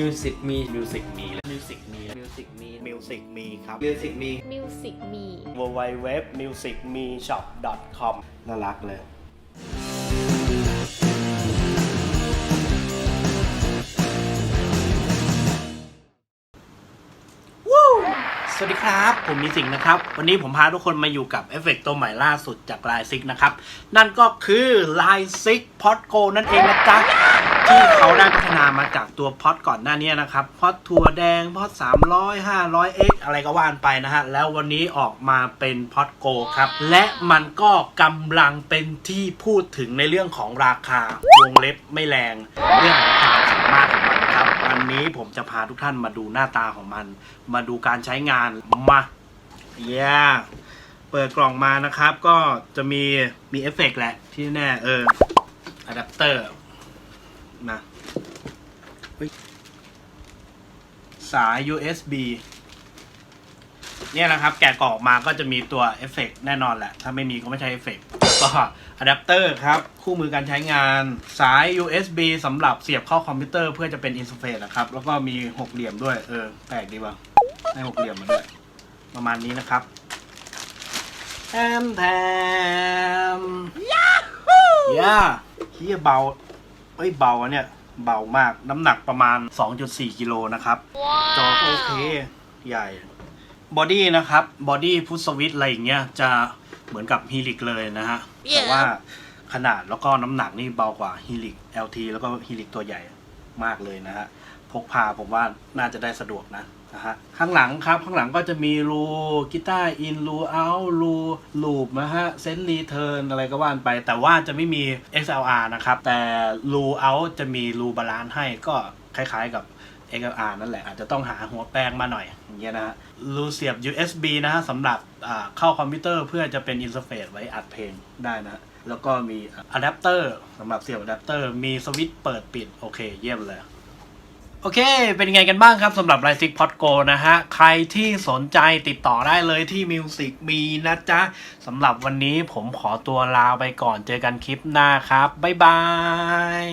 มิวสิกมีมิวสิกมีมิวสิกมีมิวสิกมีมิวสิกมีครับมิวสิกมีมิวสิกมี w w w m u s i c m e s h o p com น่ารักเลย สวัสดีครับ ผมมีสิงห์นะครับ วันนี้ผมพาทุกคนมาอยู่กับเอฟเฟกต์ตัวใหม่ล่าสุดจากลายซิกนะครับ นั่นก็คือลายซิกพอดโกนั่นเองนะจ๊ะ ที่เขาได้พัฒนามาจากตัวพอดก่อนหน้านี้นะครับพอดถั่วแดงพอด300 500 x อะไรก็ว่านไปนะฮะ แล้ววันนี้ออกมาเป็นพอดโกครับ และมันก็กำลังเป็นที่พูดถึงในเรื่องของราคาวงเล็บไม่แรง เรื่องของความสามารถของมันครับ วันนี้ผมจะพาทุกท่านมาดูหน้าตาของมัน มาดูการใช้งานมาเย้เปิดกล่องมานะครับ ก็จะมีมีเอฟเฟกต์แหละที่แน่เอออะแดปเตอร์ นะเฮ้ยสาย USB เนี่ยนะครับ แกะกล่องออกมาก็จะมีตัวเอฟเฟกต์แน่นอนแหละ ถ้าไม่มีก็ไม่ใช่เอฟเฟกต์แล้วก็อะแดปเตอร์ครับ คู่มือการใช้งานสาย USB สำหรับเสียบเข้าคอมพิวเตอร์เพื่อจะเป็นอินเทอร์เฟซนะครับ แล้วก็มีหกเหลี่ยมด้วย เออ แปลกดีว่ะให้หกเหลี่ยมมาด้วย ประมาณนี้นะครับแทมแทมยาฮูย่าเฮียเบา เอ้ยเบาอะเนี่ย เบามากน้ำหนักประมาณ 2.4 กิโลนะครับ จอก็โอเค ใหญ่บอดี้นะครับบอดี้พุทสวิตอะไรอย่างเงี้ยจะเหมือนกับฮีลิกเลยนะฮะ แต่ว่าขนาดแล้วก็น้ำหนักนี่เบากว่าฮีลิก LT แล้วก็ฮีลิกตัวใหญ่มากเลยนะฮะ พกพาผมว่าน่าจะได้สะดวกนะนะฮะข้างหลังครับ ข้างหลังก็จะมีรูกีตาร์อินรูเอารูลูปนะฮะเซนรีเทิร์นอะไรก็ว่านไป แต่ว่าจะไม่มี XLR นะครับ แต่รูเอาจะมีรูบาลานซ์ให้ก็คล้ายๆกับ XLR นั่นแหละอาจจะต้องหาหัวแปลงมาหน่อย อย่างเงี้ยนะฮะรูเสียบ USB นะฮะสำหรับเข้าคอมพิวเตอร์เพื่อจะเป็นอินเทอร์เฟซไว้อัดเพลงได้นะฮะแล้วก็มีอะแดปเตอร์สำหรับเสียบอะแดปเตอร์มีสวิตช์เปิดปิด โอเค เยี่ยมเลย โอเค เป็นไงกันบ้างครับสำหรับไลซิกพอดโกนะฮะ ใครที่สนใจติดต่อได้เลยที่มิวสิกมีนะจ๊ะสำหรับวันนี้ผมขอตัวลาไปก่อนเจอกันคลิปหน้าครับ บ๊ายบาย